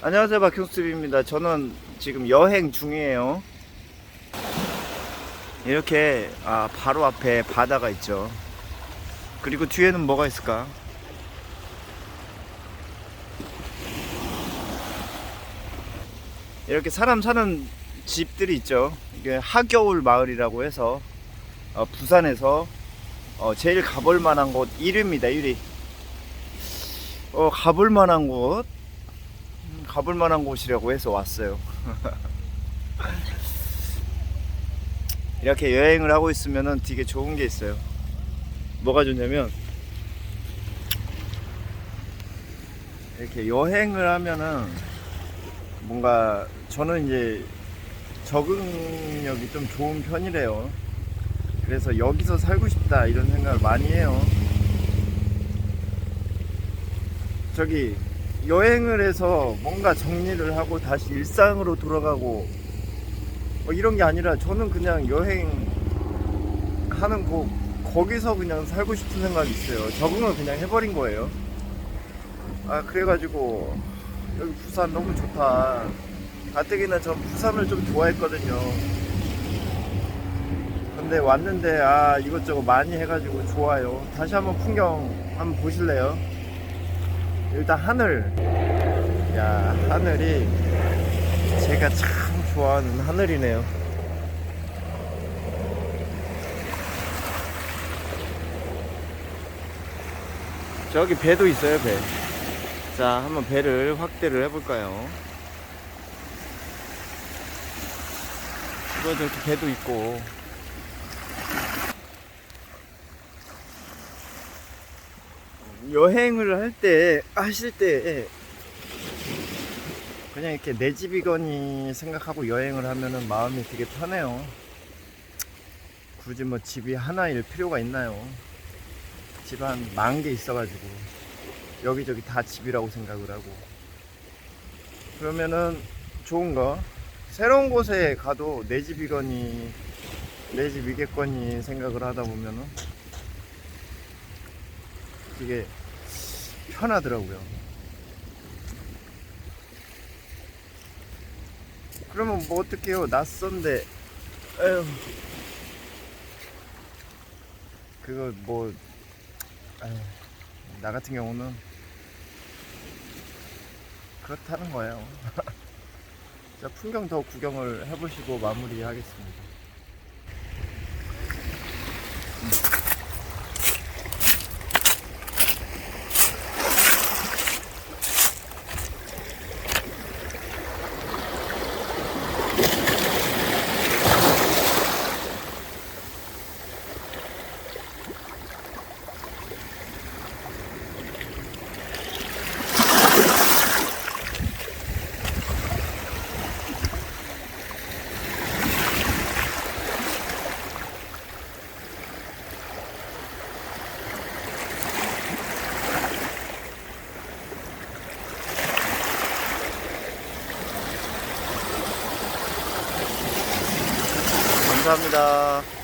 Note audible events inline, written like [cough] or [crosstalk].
안녕하세요 박형수입니다. 저는 지금 여행 중이에요. 이렇게 아, 바로 앞에 바다가 있죠. 그리고 뒤에는 뭐가 있을까? 이렇게 사람 사는 집들이 있죠. 이게 하겨울 마을이라고 해서 어, 부산에서 어, 제일 가볼 만한 곳 1위입니다. 1위. 어, 가볼 만한 곳 음, 가볼 만한 곳이라고 해서 왔어요. [laughs] 이렇게 여행을 하고 있으면은 되게 좋은 게 있어요. 뭐가 좋냐면 이렇게 여행을 하면은 뭔가 저는 이제 적응력이 좀 좋은 편이래요. 그래서 여기서 살고 싶다 이런 생각을 많이 해요. 저기 여행을 해서 뭔가 정리를 하고 다시 일상으로 돌아가고 뭐 이런 게 아니라 저는 그냥 여행 하는 곳 거기서 그냥 살고 싶은 생각이 있어요. 적응을 그냥 해버린 거예요. 아 그래가지고 여기 부산 너무 좋다. 가뜩이나 전 부산을 좀 좋아했거든요. 근데 왔는데 아 이것저것 많이 해가지고 좋아요. 다시 한번 풍경 한번 보실래요? 일단 하늘. 야 하늘이 제가 참 좋아하는 하늘이네요. 저기 배도 있어요 배. 자 한번 배를 확대를 해볼까요? 이거 저렇게 배도 있고 여행을 할 때 하실 때 그냥 이렇게 내 집이거니 생각하고 여행을 하면은 마음이 되게 편해요. 굳이 뭐 집이 하나일 필요가 있나요? 집 한 만 개 있어가지고 여기저기 다 집이라고 생각을 하고 그러면은 좋은 거 새로운 곳에 가도 내 집이거니 내 집이겠거니 생각을 하다 보면은 되게 편하더라고요. 그러면 뭐 어떡해요? 낯선데. 에휴. 그거 뭐 에휴, 나 같은 경우는 그렇다는 거예요. [laughs] 자 풍경 더 구경을 해보시고 마무리하겠습니다 감사합니다